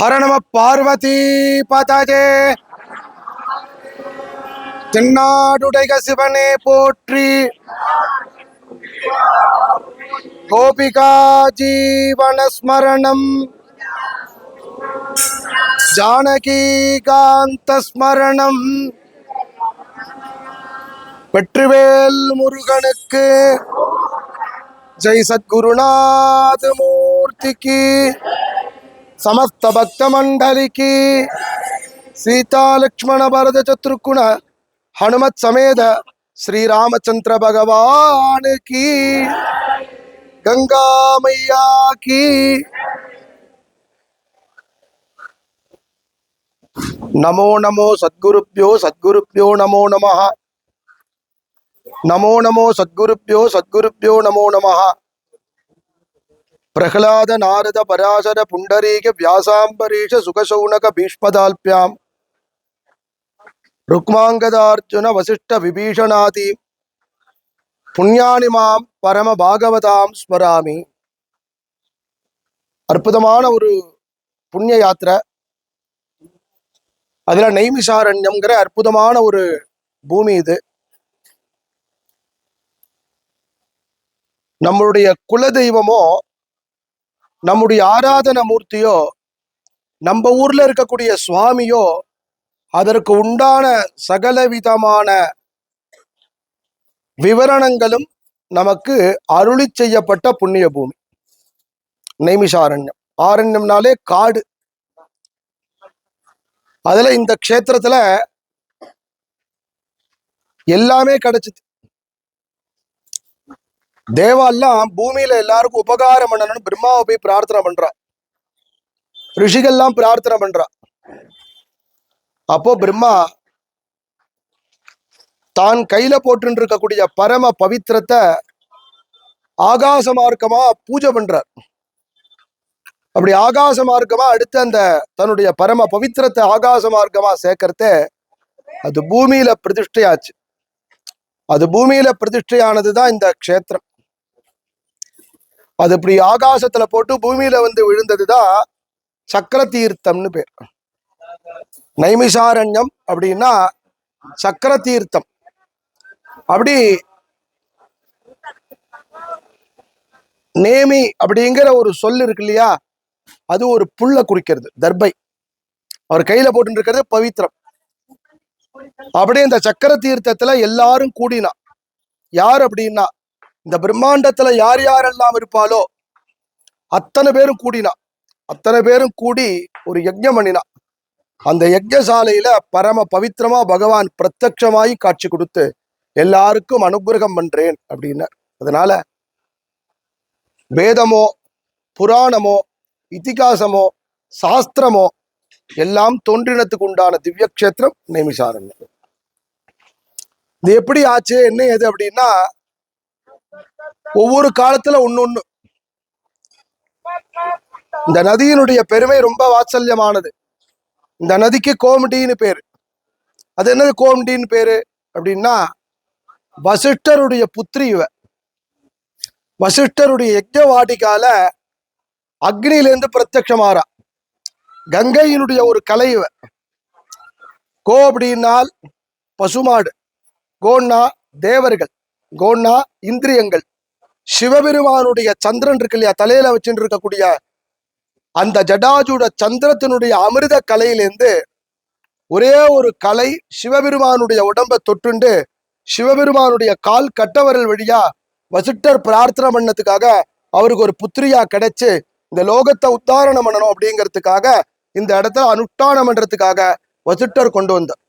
ஹரணம பார்வதி பதஜே தென்னாடுடைய சிவனே போற்றி. கோபிகா ஜீவனஸ்மரணம் ஸ்மரணம். வெற்றிவேல் முருகனுக்கு. ஜெய் சத்குருநாத மூர்த்திக்கு समस्त भक्त मंडली की। सीता, लक्ष्मण, भरत, चतुर्गुण, हनुमत समेत श्री रामचंद्र भगवान की। गंगा मैया की। नमो नमो सद्गुरुभ्यो सद्गुरुभ्यो नमो नमः। नमो नमो सद्गुरुभ्यो सद्गुरुभ्यो नमो नमः। பிரகலாத நாரத பராசர புண்டரீக வியாசாம்பரீஷ சுகசௌனக பீஷ்மதால்பியாம். ருக்மாங்கதார்ஜுன வசிஷ்ட விபீஷணாதி. புண்ணியானிமாம் பரம பாகவதாம் ஸ்மராமி. அற்புதமான ஒரு புண்ணிய யாத்திரை. அதில் நைமிஷாரண்யம்ங்கிற அற்புதமான ஒரு பூமி இது. நம்மளுடைய குல தெய்வமோ நம்முடைய ஆராதன மூர்த்தியோ நம்ம ஊர்ல இருக்கக்கூடிய சுவாமியோ அதற்கு உண்டான சகல விதமான விவரணங்களும் நமக்கு அருளி செய்யப்பட்ட புண்ணிய பூமி. நைமிஷாரண்யம். ஆரண்யம்னாலே காடு. அதுல இந்த க்ஷேத்திரத்துல எல்லாமே கிடைச்சிது. தேவாலாம் பூமியில எல்லாருக்கும் உபகாரம் பண்ணணும்னு பிரம்மாவை போய் பிரார்த்தனை பண்றா. ரிஷிகள்லாம் பிரார்த்தனை பண்றா. அப்போ பிரம்மா தான் கையில போட்டு இருக்கக்கூடிய பரம பவித்திரத்தை ஆகாச மார்க்கமா பூஜை பண்றார். அப்படி ஆகாச மார்க்கமா அடுத்து அந்த தன்னுடைய பரம பவித்திரத்தை ஆகாச மார்க்கமா சேர்க்கறத அது பூமியில பிரதிஷ்டையாச்சு. அது பூமியில பிரதிஷ்டையானதுதான் இந்த க்ஷேத்திரம். அது இப்படி ஆகாசத்துல போட்டு பூமியில வந்து விழுந்ததுதான் சக்கர தீர்த்தம்னு பேர். நைமிசாரண்யம் அப்படின்னா சக்கர தீர்த்தம் அப்படி நேமி அப்படிங்கிற ஒரு சொல் இருக்கு இல்லையா? அது ஒரு புல்ல குறிக்கிறது தர்பை. அவர் கையில போட்டு இருக்கிறது பவித்திரம் அப்படியே இந்த சக்கர தீர்த்தத்துல எல்லாரும் கூடினா யார் அப்படின்னா இந்த பிரம்மாண்டத்துல யார் யாரெல்லாம் இருப்பாலோ அத்தனை பேரும் கூடினா அத்தனை பேரும் கூடி ஒரு யஜ்ஞம் பண்ணினா. அந்த யஜ்ஞசாலையில பரம பவித்திரமா பகவான் பிரத்யட்சமாயி காட்சி கொடுத்து எல்லாருக்கும் அனுகிரகம் பண்றேன் அப்படின்னார். அதனால வேதமோ புராணமோ இதிகாசமோ சாஸ்திரமோ எல்லாம் தோன்றினத்துக்கு உண்டான திவ்ய கஷேத்திரம் நைமிசாரண்யம் இது எப்படி ஆச்சு என்ன எது அப்படின்னா ஒவ்வொரு காலத்துல ஒன்னொன்னு இந்த நதியினுடைய பெருமை ரொம்ப வாத்சல்யமானது. இந்த நதிக்கு கோமடின்னு பேரு. அது என்னது கோமடின்னு பேரு? அப்படின்னா வசிஷ்டருடைய புத்திரி இவ. வசிஷ்டருடைய யஜ்ஞ வாட்டிக்கால அக்னியிலேருந்து பிரத்யமாறா. கங்கையினுடைய ஒரு கலை இவ. கோ அப்படின்னால் பசுமாடு. கோன்னா தேவர்கள். கோன்னா இந்திரியங்கள். சிவபெருமானுடைய சந்திரன் இருக்கு இல்லையா? தலையில வச்சுட்டு இருக்கக்கூடிய அந்த ஜடாஜுட சந்திரத்தினுடைய அமிர்த கலையிலேருந்து ஒரே ஒரு கலை சிவபெருமானுடைய உடம்ப தொட்டுண்டு சிவபெருமானுடைய கால் கட்டவரல் வழியா வசிட்டர் பிரார்த்தனை பண்ணதுக்காக அவருக்கு ஒரு புத்திரியா கிடைச்சு இந்த லோகத்தை உத்தாரணம் பண்ணணும் அப்படிங்கிறதுக்காக இந்த இடத்துல அனுஷ்டானம் பண்றதுக்காக வசிட்டர் கொண்டு வந்தார்.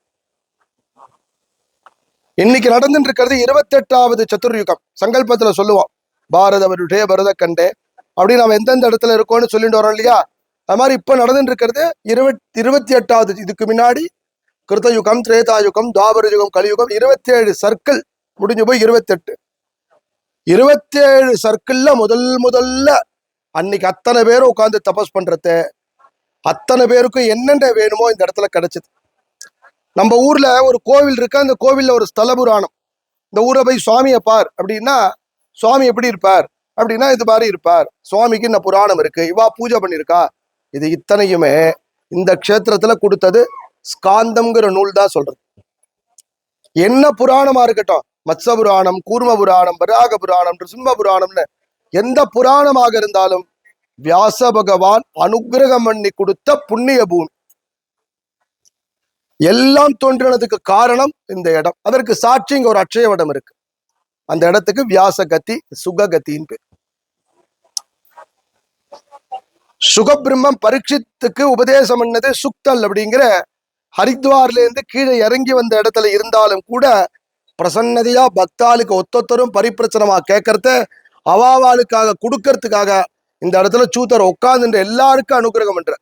இன்னைக்கு நடந்துட்டு இருக்கிறது இருபத்தெட்டாவது சதுர்யுகம். சங்கல்பத்துல சொல்லுவோம். பாரத வருடே பரத கண்டே. அப்படி நம்ம எந்தெந்த இடத்துல இருக்கோம்னு சொல்லிட்டு வரோம் இல்லையா? அது மாதிரி இப்போ நடந்துட்டு இருக்கிறது இருபத்தி இருபத்தி எட்டாவது இதுக்கு முன்னாடி கிருத்தயுகம் திரேதாயுகம் துவாபர யுகம் கலியுகம் இருபத்தி ஏழு சர்க்கிள் முடிஞ்சு போய் இருபத்தெட்டு. இருபத்தி ஏழு சர்க்கிள்ல முதல் முதல்ல அன்னைக்கு அத்தனை பேரும் உட்காந்து தபஸ் பண்றது. அத்தனை பேருக்கும் என்னென்ன வேணுமோ இந்த இடத்துல கிடைச்சது. நம்ம ஊர்ல ஒரு கோவில் இருக்கு. அந்த கோவில்ல ஒரு ஸ்தல புராணம் இந்த ஊரை போய் சுவாமியை பார் அப்படின்னா சுவாமி எப்படி இருப்பார்? அப்படின்னா இது மாதிரி இருப்பார். சுவாமிக்கு இந்த புராணம் இருக்கு. இவா பூஜை பண்ணியிருக்கா. இது இத்தனையுமே இந்த க்ஷேத்திரத்துல கொடுத்தது ஸ்காந்தம்ங்கிற நூல் தான் சொல்றது. என்ன புராணமா இருக்கட்டும். மத்ச புராணம் கூர்ம புராணம் வராக புராணம் சிம்ம புராணம்னு எந்த புராணமாக இருந்தாலும் வியாச பகவான் அனுகிரகம் பண்ணி கொடுத்த புண்ணிய பூமி. எல்லாம் தோன்றினதுக்கு காரணம் இந்த இடம். அதற்கு சாட்சி இங்க ஒரு அட்சய இடம் இருக்கு. அந்த இடத்துக்கு வியாச கத்தி சுக சுககத்தின்னு பேர். சுகபிரம்மம் பரீட்சித்துக்கு உபதேசம் பண்ணது சுக்தல் அப்படிங்கிற ஹரித்வார்ல இருந்து கீழே இறங்கி வந்த இடத்துல இருந்தாலும் கூட பிரசன்னதையா பக்தாளுக்கு ஒத்தொத்தரும் பரிப்பிரச்சனமா கேட்கறத அவாவாளுக்காக கொடுக்கறதுக்காக இந்த இடத்துல சூத்தர் உட்காந்துன்ற எல்லாருக்கும் அனுகிரகம் பண்ற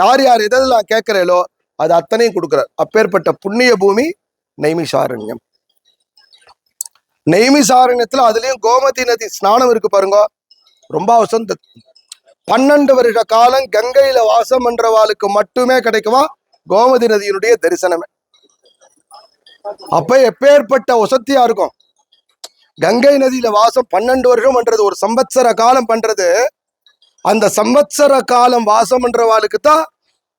யார் யார் எதெல்லாம் கேட்கிறேலோ அது அத்தனையும் கொடுக்குறார். அப்பேற்பட்ட புண்ணிய பூமி நைமிஷாரண்யம். நெய்மிசாரண்யத்துல அதுலயும் கோமதி நதி ஸ்நானம் இருக்கு பாருங்க. ரொம்ப வசந்த. பன்னெண்டு வருஷ காலம் கங்கையில வாசம் பண்றவாளுக்கு மட்டுமே கிடைக்குமா? கோமதி நதியினுடைய தரிசனமே. அப்ப எப்பேற்பட்ட வசத்தியா இருக்கும்? கங்கை நதியில வாசம் பன்னெண்டு வருஷம் பண்றது ஒரு சம்பத்சர காலம் பண்றது. அந்த சம்பத்சர காலம் வாசம் பண்றவாளுக்கு தான்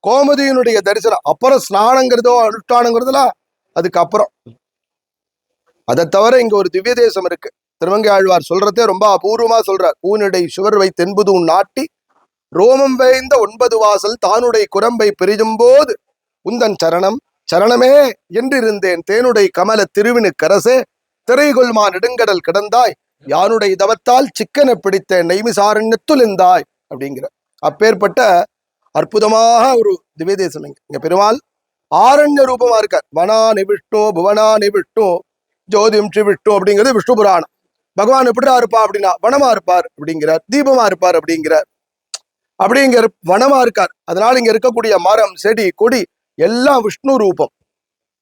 கோமதியினுடைய தரிசனம். அப்புறம் ஸ்நானங்கிறதோ அனுஷ்டானங்கிறதுலாம் அதுக்கப்புறம். அதை தவிர இங்க ஒரு திவ்ய தேசம் இருக்கு. திருவங்கை ஆழ்வார் சொல்றதே ரொம்ப அபூர்வமா சொல்றார். ஊனிடை சுவர் வை தென்புது நாட்டி ரோமம் வேய்ந்த ஒன்பது வாசல் தானுடைய குரம்பை பெரிதும்போது உந்தன் சரணம் சரணமே என்றிருந்தேன் தேனுடை கமல திருவினு கரசே திரைகொள்மா நெடுங்கடல் கிடந்தாய் யானுடைய தவத்தால் சிக்கனை பிடித்த நெய்மிசாரண்யத்துல் இருந்தாய் அப்படிங்கிற அப்பேற்பட்ட அற்புதமாக ஒரு திவ்ய தேசம் இங்க. இங்க பெருமாள் ஆரண்ய ரூபமா இருக்கார். வனா விஷ்ணு புவனா விஷ்ணு ஜோதிம் ஸ்ரீ விஷ்ணு அப்படிங்கிறது விஷ்ணு புராணம். பகவான் எப்படிடா இருப்பா அப்படின்னா வனமா இருப்பார் அப்படிங்கிறார். தீபமா இருப்பார் அப்படிங்கிறார். அப்படிங்கிற வனமா இருக்கார். அதனால இங்க இருக்கக்கூடிய மரம் செடி கொடி எல்லாம் விஷ்ணு ரூபம்.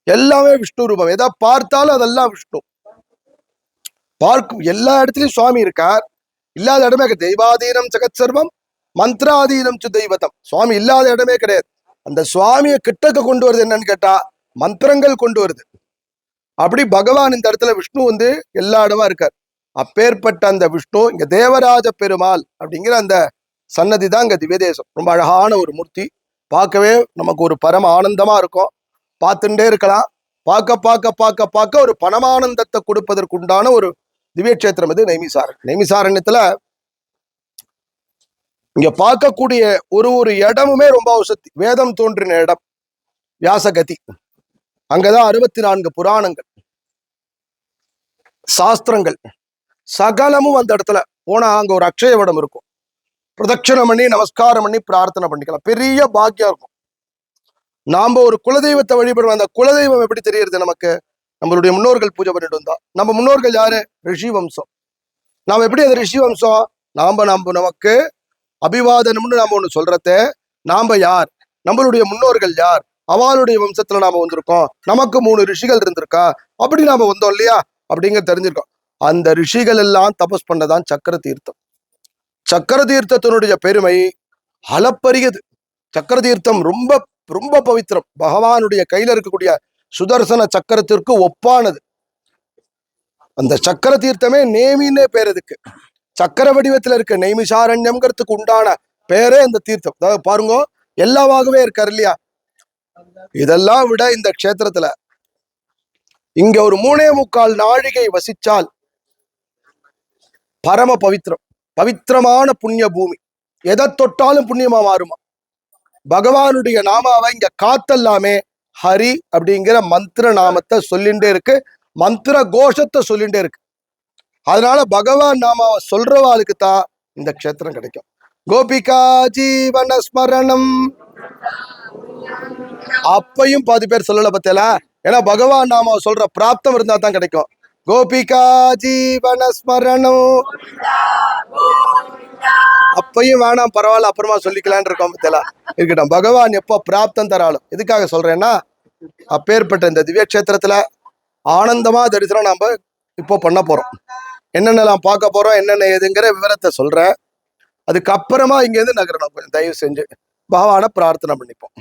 எல்லாமே விஷ்ணு ரூபம். எதா பார்த்தாலும் அதெல்லாம் விஷ்ணு. பார்க்கும் எல்லா இடத்துலயும் சுவாமி இருக்கார். இல்லாத இடமே தெய்வாதீனம் ஜெகத் சர்வம் மந்திராதீனம் சு தெய்வத்தம். சுவாமி இல்லாத இடமே கிடையாது. அந்த சுவாமியை கிட்டக்க கொண்டு வருது என்னன்னு கேட்டா மந்திரங்கள் கொண்டு வருது. அப்படி பகவான் இந்த இடத்துல விஷ்ணு வந்து எல்லா இடமா இருக்கார். அப்பேற்பட்ட அந்த விஷ்ணு இங்க தேவராஜ பெருமாள் அப்படிங்கிற அந்த சன்னதி தான் இங்க திவ்யதேசம் ரொம்ப அழகான ஒரு மூர்த்தி. பார்க்கவே நமக்கு ஒரு பரம ஆனந்தமா இருக்கும். பார்த்துட்டே இருக்கலாம். பார்க்க பார்க்க பார்க்க பார்க்க ஒரு பணமானந்தத்தை கொடுப்பதற்கு உண்டான ஒரு திவ்யக்ஷேத்திரம் இது நைமிசாரன். நைமிசாரண்யத்துல இங்க பார்க்கக்கூடிய ஒரு ஒரு இடமுமே ரொம்ப வசதி வேதம் தோன்றின இடம். வியாசகதி. அங்கதான் அறுபத்தி நான்கு புராணங்கள் சாஸ்திரங்கள். சகலமும் அந்த இடத்துல. போனா அங்க ஒரு அக்ஷயவடம் இருக்கும். பிரதட்சணம் பண்ணி நமஸ்காரம் பண்ணி பிரார்த்தனை பண்ணிக்கலாம். பெரிய பாக்கியம் இருக்கும். நாம ஒரு குலதெய்வத்தை வழிபடுவோம் அந்த குலதெய்வம் எப்படி தெரியறது நமக்கு? நம்மளுடைய முன்னோர்கள் பூஜை பண்ணிட்டு வந்தா. நம்ம முன்னோர்கள் யாரு? ரிஷி வம்சம். நாம எப்படி அது ரிஷி வம்சம்? நாம நம்ம நமக்கு அபிவாதனம்னு நாம ஒண்ணு சொல்றத நாம யார்? நம்மளுடைய முன்னோர்கள் யார்? அவளுடைய வம்சத்துல நாம வந்திருக்கோம். நமக்கு மூணு ரிஷிகள் இருந்திருக்கா? அப்படி நாம வந்தோம் இல்லையா? அப்படிங்க தெரிஞ்சிருக்கோம். அந்த ரிஷிகள் எல்லாம் தபஸ் பண்ணதான் சக்கர தீர்த்தம். சக்கர தீர்த்தத்தினுடைய பெருமை அளப்பரியது. சக்கர தீர்த்தம் ரொம்ப ரொம்ப பவித்திரம். பகவானுடைய கையில இருக்கக்கூடிய சுதர்சன சக்கரத்திற்கு ஒப்பானது. அந்த சக்கர தீர்த்தமே நேமின்னே பேர் அதுக்கு. சக்கர வடிவத்துல இருக்க நெய்மிஷாரண்யம்ங்கிறதுக்கு உண்டான பேரே அந்த தீர்த்தம். அதாவது பாருங்க எல்லாவாகவே இருக்காரு இல்லையா? இதெல்லாம் விட இந்த க்ஷேத்திரத்துல இங்க ஒரு மூணே முக்கால் நாழிகை வசிச்சால் பரம பவித்திரம் பவித்திரமான புண்ணிய பூமி. எதை தொட்டாலும் புண்ணியமா மாறுமா? பகவானுடைய நாமாவை இங்க காத்தெல்லாமே ஹரி அப்படிங்கிற மந்திர நாமத்தை சொல்லிண்டே இருக்கு மந்திர கோஷத்தை சொல்லிண்டே இருக்கு. அதனால பகவான் நாமாவை சொல்றவாளுக்கு தான் இந்த க்ஷேத்திரம் கிடைக்கும். கோபிகா ஜீவன ஸ்மரணம். அப்பையும் பாதி பேர் சொல்லல பத்தியல ஏன்னா பகவான் நாம சொல்ற பிராப்தம் இருந்தா தான் கிடைக்கும். கோபிகா ஜீவன ஸ்மரணம் அப்பையும் வேணாம் பரவாயில்ல அப்புறமா சொல்லிக்கலாம்னு இருக்கோம் பத்தியல இருக்கட்டும் பகவான் எப்போ பிராப்தம் தராலும் எதுக்காக சொல்றேன்னா அப்பேற்பட்ட இந்த திவ்ய கஷேத்திரத்துல ஆனந்தமா தரிசனம் நாம இப்போ பண்ண போறோம். என்னென்னலாம் பார்க்க போறோம் என்னென்ன ஏதுங்கிற விவரத்தை சொல்றேன். அதுக்கப்புறமா இங்கேருந்து நகரணும் கொஞ்சம் தயவு செஞ்சு. பகவானை பிரார்த்தனை பண்ணிப்போம்.